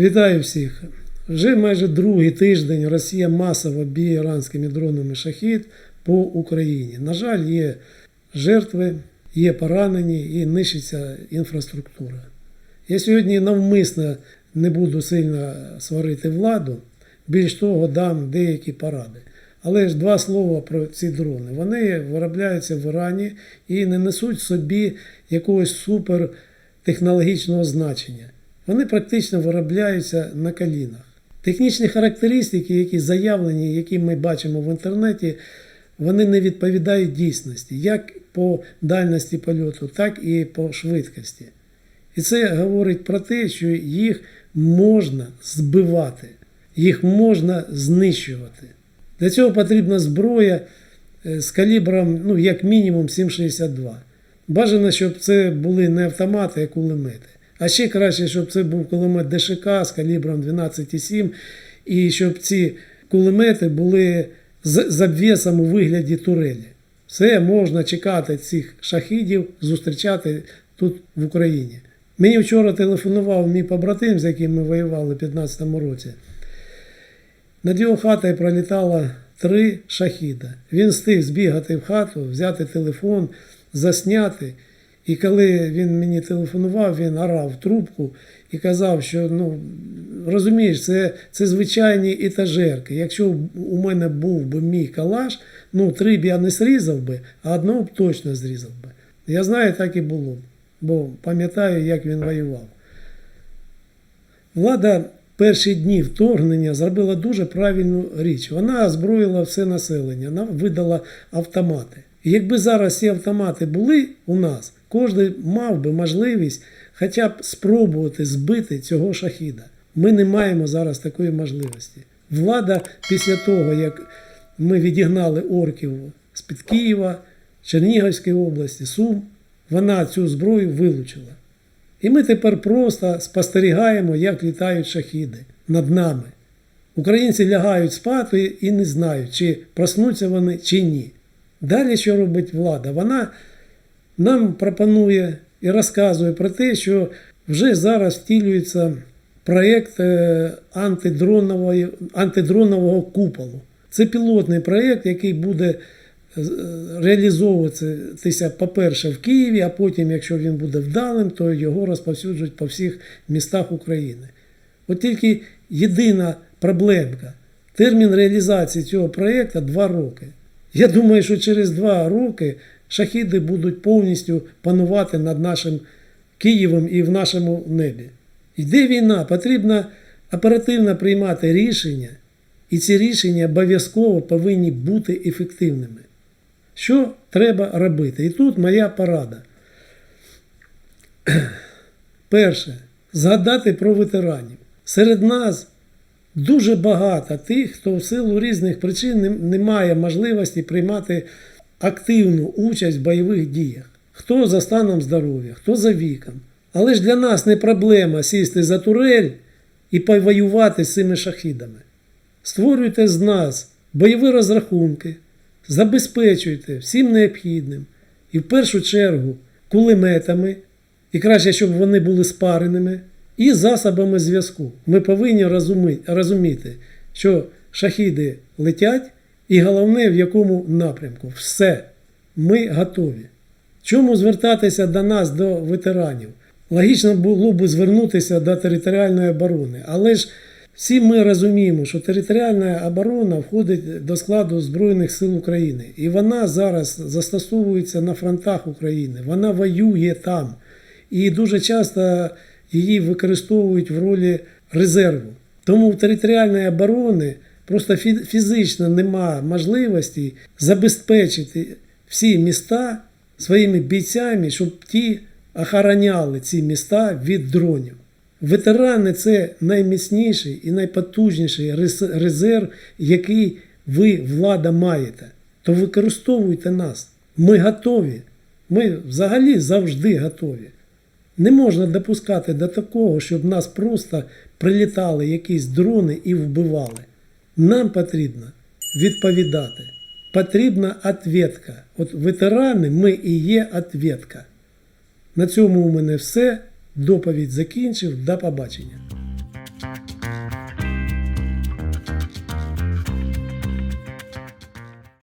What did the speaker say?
Вітаю всіх! Вже майже другий тиждень Росія масово б'є іранськими дронами шахід по Україні. На жаль, є жертви, є поранені і нищиться інфраструктура. Я сьогодні навмисно не буду сильно сварити владу, більш того, дам деякі поради. Але ж два слова про ці дрони. Вони виробляються в Ірані і не несуть собі якогось супертехнологічного значення. Вони практично виробляються на колінах. Технічні характеристики, які заявлені, які ми бачимо в інтернеті, вони не відповідають дійсності, як по дальності польоту, так і по швидкості. І це говорить про те, що їх можна збивати, їх можна знищувати. Для цього потрібна зброя е, з калібром, ну, як мінімум, 7,62. Бажано, щоб це були не автомати, а кулемети. А ще краще, щоб це був кулемет ДШК з калібром 12,7, і щоб ці кулемети були з з обвісом у вигляді турелі. Все можна чекати цих шахідів, зустрічати тут в Україні. Мені вчора телефонував мій побратим, з яким ми воювали у 2015 році. Над його хатою пролітало три шахіда. Він встиг збігати в хату, взяти телефон, засняти. І коли він мені телефонував, він орав трубку і казав, що ну, розумієш, це це звичайні етажерки. Якщо у мене був би мій калаш, ну три б я не зрізав би, а одного б точно зрізав би. Я знаю, так і було, бо пам'ятаю, як він воював. Влада перші дні вторгнення зробила дуже правильну річ. Вона озброїла все населення, вона видала автомати. І якби зараз ці автомати були у нас, кожен мав би можливість хоча б спробувати збити цього шахіда. Ми не маємо зараз такої можливості. Влада після того, як ми відігнали орків з-під Києва, Чернігівської області, Сум, вона цю зброю вилучила. І ми тепер просто спостерігаємо, як літають шахіди над нами. Українці лягають спати і не знають, чи проснуться вони, чи ні. Далі що робить влада? Вона нам пропонує і розказує про те, що вже зараз втілюється проєкт е, антидронової- антидронового куполу. Це пілотний проєкт, який буде е, реалізовуватися, по-перше, в Києві, а потім, якщо він буде вдалим, то його розповсюджують по всіх містах України. От тільки єдина проблемка. Термін реалізації цього проєкту 2 роки. Я думаю, що через 2 роки шахіди будуть повністю панувати над нашим Києвом і в нашому небі. Йде війна, потрібно оперативно приймати рішення, і ці рішення обов'язково повинні бути ефективними. Що треба робити? І тут моя порада. Перше, згадати про ветеранів. Серед нас дуже багато тих, хто в силу різних причин не- має можливості приймати активну участь в бойових діях. Хто за станом здоров'я, хто за віком. Але ж для нас не проблема сісти за турель і повоювати з цими шахідами. Створюйте з нас бойові розрахунки, забезпечуйте всім необхідним і в першу чергу кулеметами, і краще, щоб вони були спареними, і засобами зв'язку. Ми повинні розуміти, що шахіди летять, і головне, в якому напрямку. Все, ми готові. Чому звертатися до нас, до ветеранів? Логічно було б звернутися до територіальної оборони, але ж всі ми розуміємо, що територіальна оборона входить до складу Збройних сил України, і вона зараз застосовується на фронтах України, вона воює там. І дуже часто її використовують в ролі резерву. Тому в територіальної оборони просто фізично нема можливості забезпечити всі міста своїми бійцями, щоб ті охороняли ці міста від дронів. Ветерани це найміцніший і найпотужніший резерв, який ви, влада, маєте. То використовуйте нас. Ми готові. Ми взагалі завжди готові. Не можна допускати до такого, щоб нас просто прилітали якісь дрони і вбивали. Нам потрібно відповідати. Потрібна ответка. От ветерани, ми і є ответка. На цьому у мене все. Доповідь закінчив. До побачення.